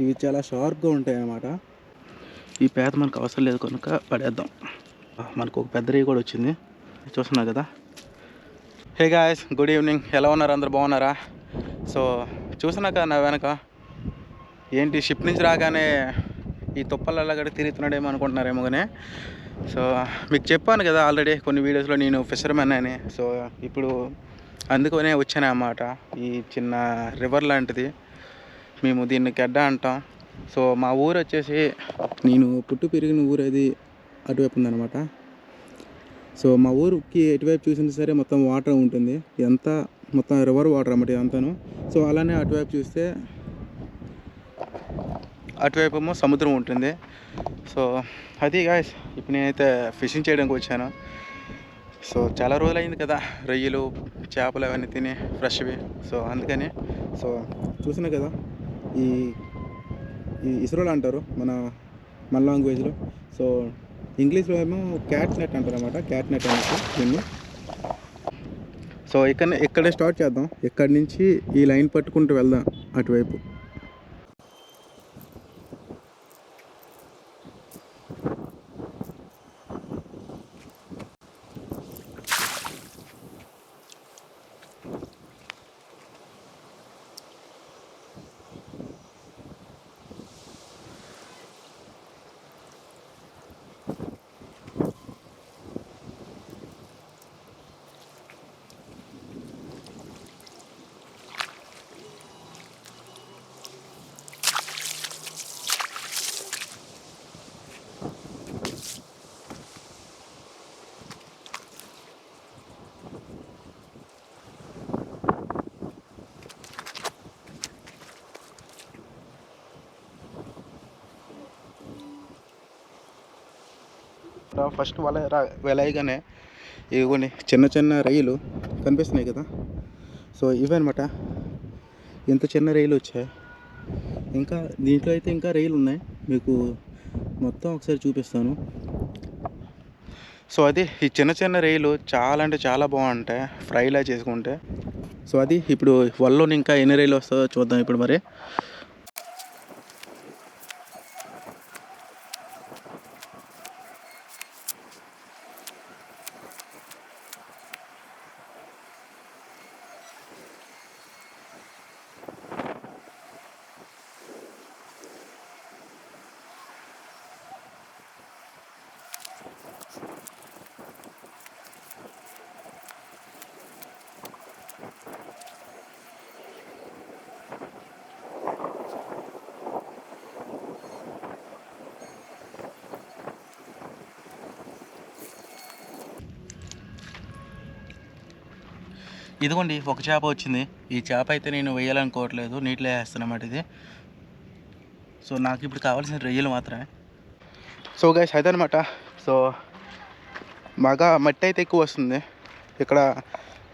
ఇవి చాలా షార్ప్గా ఉంటాయి అన్నమాట ఈ పేద మనకు అవసరం లేదు కనుక పడేద్దాం. మనకు ఒక పెద్ద రేయి కూడా వచ్చింది. చూస్తున్నారు కదా. హే గాయస్ గుడ్ ఈవినింగ్ ఎలా ఉన్నారు? అందరు బాగున్నారా? సో చూసినాక నా వెనక. ఏంటి షిప్ నుంచి రాగానే ఈ తుప్పలలో కూడా తిరుగుతున్నాడేమో అనుకుంటున్నారేమో కానీ సో మీకు చెప్పాను కదా ఆల్రెడీ కొన్ని వీడియోస్లో నేను ఫిషర్మెన్ అని. సో ఇప్పుడు అందుకనే వచ్చాను అన్నమాట ఈ చిన్న రివర్ లాంటిది. మేము దీన్ని గెడ్డ అంటాం. సో మా ఊరు వచ్చేసి నేను పుట్టు పెరిగిన ఊరు అది అటువైపు ఉందన్నమాట. సో మా ఊరికి ఎటువైపు చూసినా సరే మొత్తం వాటర్ ఉంటుంది. ఎంత మొత్తం రివర్ వాటర్ అన్నమాట ఇదంతాను. సో అలానే అటువైపు చూస్తే అటువైపు ఏమో సముద్రం ఉంటుంది. సో అది గాయస్ ఇప్పుడు నేనైతే ఫిషింగ్ చేయడానికి వచ్చాను. సో చాలా రోజులు అయింది కదా రొయ్యలు చేపలు అవన్నీ తిని ఫ్రెష్వి సో అందుకని సో చూసినా కదా. ఈ ఈ ఇస్రోలు అంటారు మన మన లాంగ్వేజ్లో సో ఇంగ్లీష్లో ఏమో క్యాట్ నెట్ అంటారు అనమాట క్యాట్ నెట్ అనేసి దీన్ని. సో ఇక్కడ ఇక్కడే స్టార్ట్ చేద్దాం. ఇక్కడి నుంచి ఈ లైన్ పట్టుకుంటూ వెళ్దాం అటువైపు. ఫస్ట్ వల వెలయగానే ఇదిగోండి చిన్న చిన్న రైలు కనిపిస్తున్నాయి కదా. సో ఇవన్నమాట. ఇంత చిన్న రైలు వచ్చాయి. ఇంకా దీంట్లో అయితే ఇంకా రైలు ఉన్నాయి. మీకు మొత్తం ఒకసారి చూపిస్తాను. సో అది ఈ చిన్న చిన్న రైలు చాలా అంటే చాలా బాగుంటాయి ఫ్రైలా చేసుకుంటే. సో అది ఇప్పుడు వల్లోని ఇంకా ఎన్ని రైలు వస్తుందో చూద్దాం ఇప్పుడు మరి. ఇదిగోండి ఒక చేప వచ్చింది. ఈ చేప అయితే నేను వేయాలనుకోవట్లేదు నీటిలో వేస్తానమాట ఇది. సో నాకు ఇప్పుడు కావాల్సిన రొయ్యలు మాత్రమే. సో గైస్ అదనమాట. సో బాగా మట్టి అయితే ఎక్కువ వస్తుంది. ఇక్కడ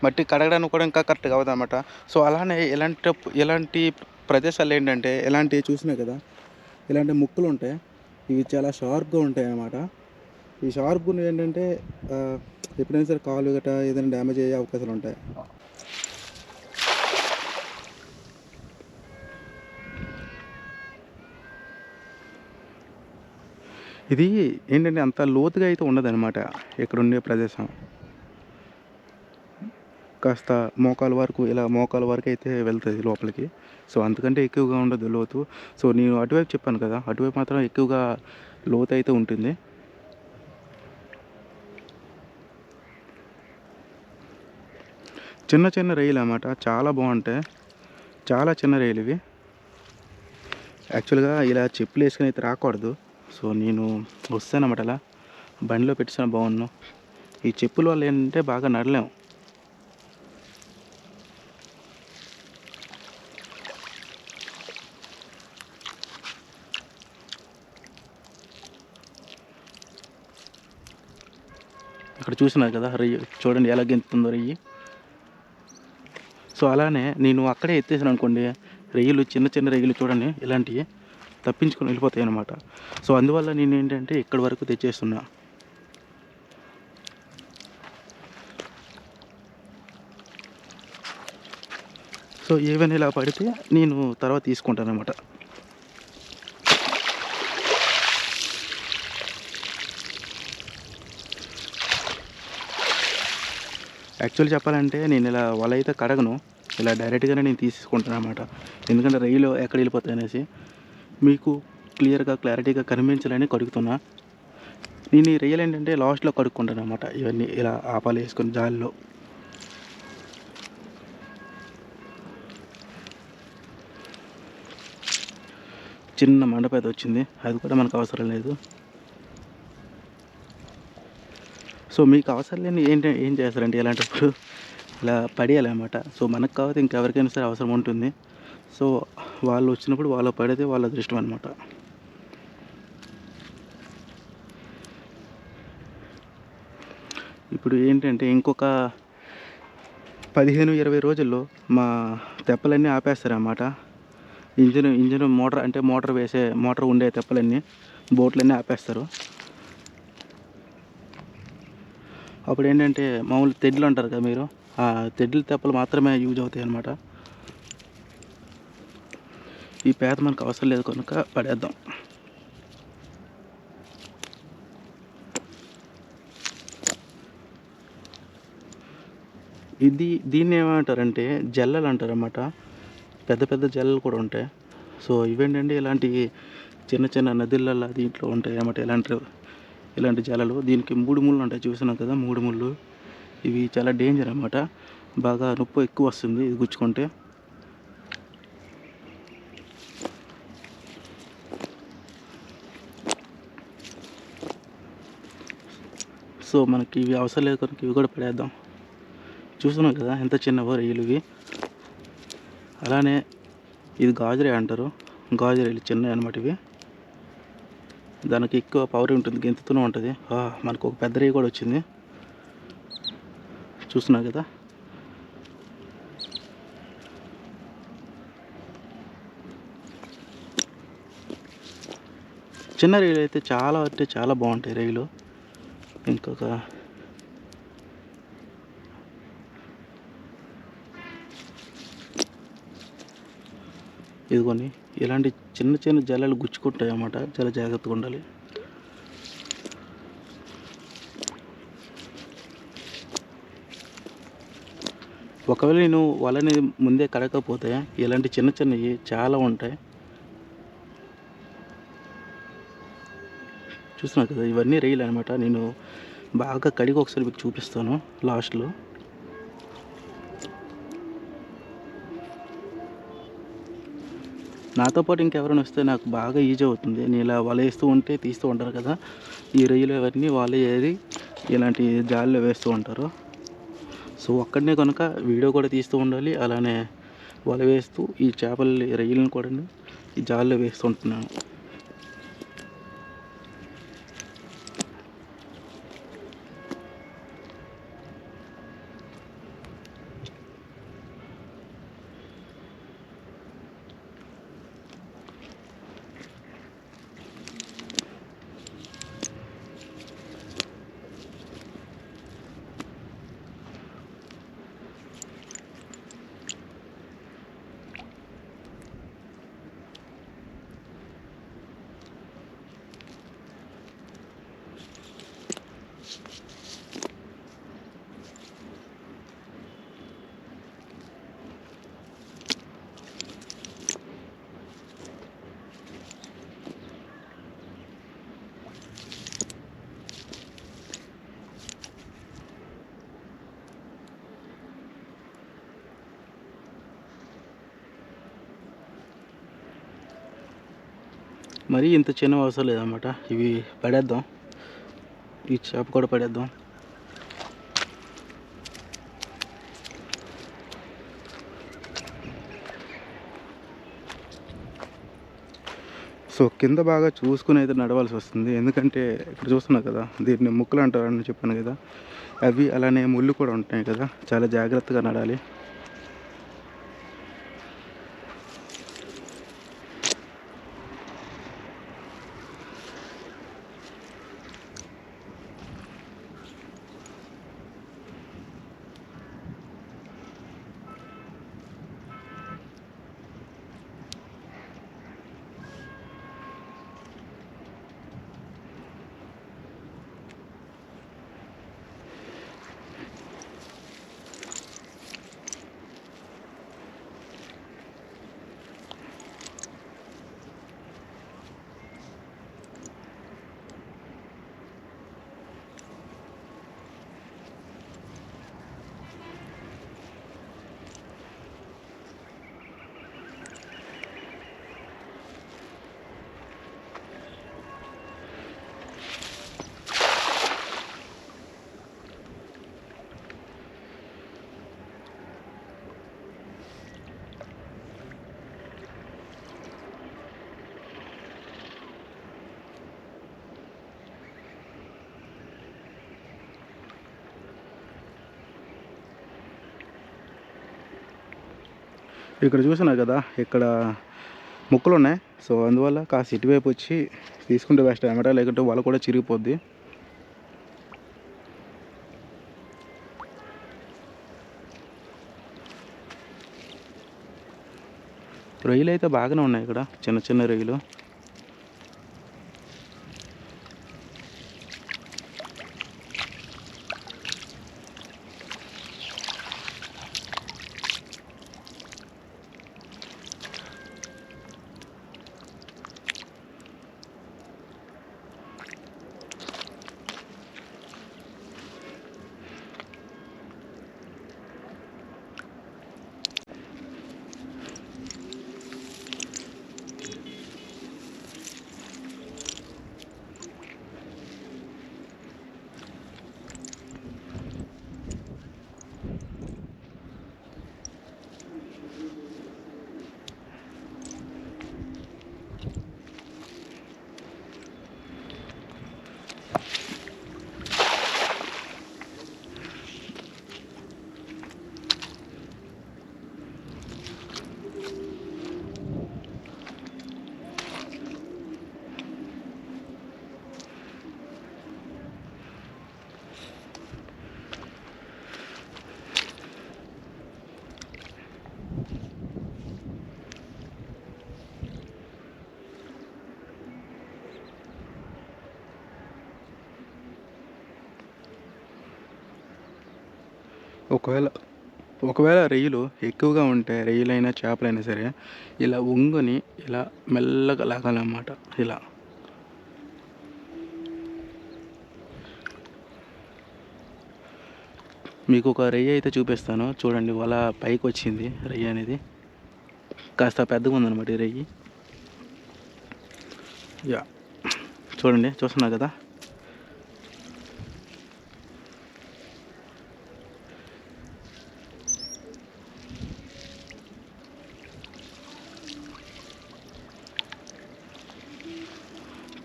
మట్టి కడగడానికి కూడా ఇంకా కరెక్ట్గా అవ్వదు అనమాట సో అలానే ఇలాంటి ఇలాంటి ప్రదేశాలు ఏంటంటే ఇలాంటివి చూసినాయి కదా ఇలాంటి ముక్కులు ఉంటాయి. ఇవి చాలా షార్ప్గా ఉంటాయి అన్నమాట ఈ షార్ప్ ఏంటంటే ఎప్పుడైనా సరే కాలు గట్రా ఏదైనా డ్యామేజ్ అయ్యే అవకాశాలు ఉంటాయి. ఇది ఏంటంటే అంత లోతుగా అయితే ఉండదన్నమాట ఇక్కడ ఉండే ప్రదేశం. కాస్త మోకాల వరకు ఇలా మోకాల వరకు అయితే వెళ్తుంది లోపలికి. సో అందుకంటే ఎక్కువగా ఉండదు లోతు. సో నేను అటువైపు చెప్పాను కదా అటువైపు మాత్రం ఎక్కువగా లోతు అయితే ఉంటుంది. చిన్న చిన్న రైలు అన్నమాట చాలా బాగుంటాయి. చాలా చిన్న రైలు ఇవి. యాక్చువల్గా ఇలా చెప్పులు వేసుకుని అయితే రాకూడదు. సో నేను వస్తానమాట అలా బండిలో పెట్టిన బాగున్నాను ఈ చెప్పుల వల్ల ఏంటంటే బాగా నడలేము ఇక్కడ చూసినారు కదా రొయ్యి చూడండి ఎలా గెంతుందో రొయ్యి. సో అలానే నేను అక్కడే ఎత్తేసాను అనుకోండి రొయ్యలు చిన్న చిన్న రొయ్యలు చూడండి ఇలాంటివి తప్పించుకొని వెళ్ళిపోతాయి అనమాట సో అందువల్ల నేను ఏంటంటే ఇక్కడి వరకు తెచ్చేస్తున్నా. సో ఏవైనా ఇలా పడితే నేను తర్వాత తీసుకుంటాను అనమాట యాక్చువల్ చెప్పాలంటే నేను ఇలా వాళ్ళైతే కడగను. ఇలా డైరెక్ట్గానే నేను తీసుకుంటాను అనమాట ఎందుకంటే రైలు ఎక్కడ వెళ్ళిపోతాయి అనేసి. మీకు క్లియర్గా క్లారిటీగా కనిపించాలని కడుగుతున్నా. నేను ఈ రొయ్యలు ఏంటంటే లాస్ట్లో కడుక్కుంటాను అనమాట ఇవన్నీ ఇలా ఆపాలు వేసుకొని జాలిలో. చిన్న మండప అయితే వచ్చింది. అది కూడా మనకు అవసరం లేదు. సో మీకు అవసరం లేని ఏంటి ఏం చేస్తారంటే ఇలాంటప్పుడు? ఇలా పడేయాలన్నమాట సో మనకు కాకపోతే ఇంకెవరికైనా సరే అవసరం ఉంటుంది. సో వాళ్ళు వచ్చినప్పుడు వాళ్ళు పడితే వాళ్ళ అదృష్టం అనమాట ఇప్పుడు ఏంటంటే ఇంకొక పదిహేను ఇరవై రోజుల్లో మా తెప్పలన్నీ ఆపేస్తారన్నమాట. ఇంజిన్ ఇంజిన్ మోటార్ అంటే మోటార్ వేసే మోటార్ ఉండే తెప్పలన్నీ బోట్లన్నీ ఆపేస్తారు. అప్పుడు ఏంటంటే మామూలు తెడ్లు అంటారు కదా మీరు ఆ తెడ్ల తెప్పలు మాత్రమే యూజ్ అవుతాయి అన్నమాట ఈ పేద మనకు అవసరం లేదు కనుక పడేద్దాం. ఇది దీన్ని ఏమంటారంటే జల్లలు అంటారన్నమాట. పెద్ద పెద్ద జల్లలు కూడా ఉంటాయి. సో ఇవేంటంటే ఇలాంటి చిన్న చిన్న నదులలో దీంట్లో ఉంటాయి అన్నమాట ఇలాంటి ఇలాంటి జలలు దీనికి మూడు ముళ్ళు ఉంటాయి చూసినాం కదా మూడు ముళ్ళు. ఇవి చాలా డేంజర్ అన్నమాట. బాగా నొప్పి ఎక్కువ వస్తుంది ఇది గుచ్చుకుంటే. సో మనకి ఇవి అవసరం లేదు కనుక ఇవి కూడా పడేద్దాం. చూస్తున్నాం కదా ఎంత చిన్నవో రొయ్యలు ఇవి అలానే ఇది గాజరే అంటారు. గాజరేలు చిన్నవి అనమాట ఇవి. దానికి ఎక్కువ పవర్ ఉంటుంది గెంతుతూనే ఉంటుంది. మనకు ఒక పెద్ద రొయ్య కూడా వచ్చింది. చూస్తున్నాం కదా? చిన్న రైలు అయితే చాలా అంటే చాలా బాగుంటాయి రైలు. ఇంకొక ఇదిగోని ఇలాంటి చిన్న చిన్న జలాలు గుచ్చుకుంటాయి అన్నమాట చాలా జాగ్రత్తగా ఉండాలి. ఒకవేళ నేను వలని ముందే కడకపోతే ఇలాంటి చిన్న చిన్నవి చాలా ఉంటాయి. చూస్తున్నారు కదా ఇవన్నీ రైలు అనమాట నేను బాగా కడిగి ఒకసారి మీకు చూపిస్తాను లాస్ట్లో. నాతో పాటు ఇంకెవరైనా వస్తే నాకు బాగా ఈజీ అవుతుంది. నేను ఇలా వల వేస్తూ ఉంటే తీస్తూ ఉంటారు కదా ఈ రొయ్యలు అవన్నీ వాళ్ళే ఏది ఇలాంటి జాలిలో వేస్తూ ఉంటారు. సో అక్కడనే కనుక వీడియో కూడా తీస్తూ ఉండాలి. అలానే వల వేస్తూ ఈ చేపల రొయ్యలను కూడా ఈ జాలిలో వేస్తూ ఉంటున్నాను. మరీ ఇంత చిన్న అవసరం లేదన్నమాట. ఇవి పడేద్దాం. ఈ చేప కూడా పడేద్దాం. సో కింద బాగా చూసుకుని అయితే నడవాల్సి వస్తుంది. ఎందుకంటే ఇక్కడ చూస్తున్నా కదా దీన్ని ముక్కలు అంటారని చెప్పాను కదా. అవి అలానే ముళ్ళు కూడా ఉంటాయి కదా. చాలా జాగ్రత్తగా నడాలి. ఇక్కడ చూసినారు కదా ఇక్కడ ముక్కలు ఉన్నాయి సో అందువల్ల కాస్త ఇటువైపు వచ్చి తీసుకుంటే బెస్ట్ అనమాట. లేకుంటే వాళ్ళు కూడా చిరిగిపోద్ది. రొయ్యలు అయితే బాగానే ఉన్నాయి ఇక్కడ చిన్న చిన్న రొయ్యలు ఒకవేళ ఒకవేళ రొయ్యలు ఎక్కువగా ఉంటే రొయ్యలైనా చేపలైనా సరే ఇలా ఒంగుని ఇలా మెల్లగా లాగాలన్నమాట. ఇలా. మీకు ఒక రొయ్య అయితే చూపిస్తాను. చూడండి వల పైకి వచ్చింది రొయ్య అనేది. కాస్త పెద్దగా ఉందన్నమాట ఈ రొయ్యి యా. చూడండి చూస్తున్నా కదా?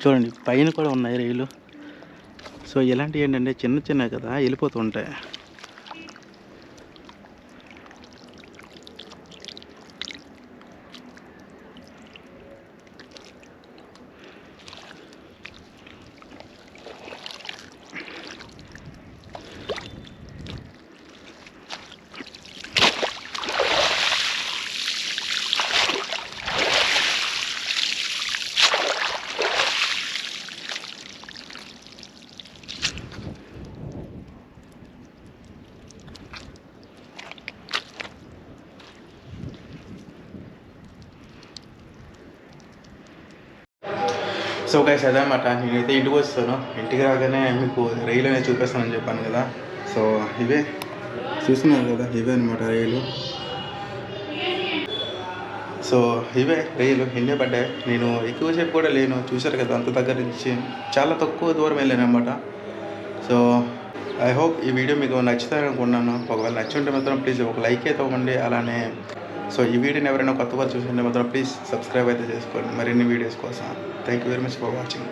చూడండి పైన కూడా ఉన్నాయి రైలు. సో ఇలాంటివి ఏంటంటే చిన్న చిన్న కదా వెళ్ళిపోతూ ఉంటాయి. సో గైస్ అదనమాట నేనైతే ఇంటికి వస్తాను ఇంటికి రాగానే మీకు రైలు అనేది చూపిస్తానని చెప్పాను కదా. సో ఇవే చూస్తున్నారు కదా ఇవే అనమాట రైలు. సో ఇవే రైలు ఎన్నే పడ్డాయి. నేను ఎక్కువసేపు కూడా లేను. చూశారు కదా అంత దగ్గర నుంచి చాలా తక్కువ దూరం వెళ్ళాను అనమాట సో ఐ హోప్ ఈ వీడియో మీకు నచ్చుతారనుకున్నాను ఒకవేళ నచ్చి ఉంటే మాత్రం ప్లీజ్ ఒక లైక్ అయితే ఇవ్వండి అలానే సో ఈ వీడియోని ఎవరైనా కొత్త వారు చూసింటే మాత్రం ప్లీజ్ సబ్స్క్రైబ్ అయితే చేసుకోండి. మరిన్ని వీడియోస్ కోసం. Thank you very much for watching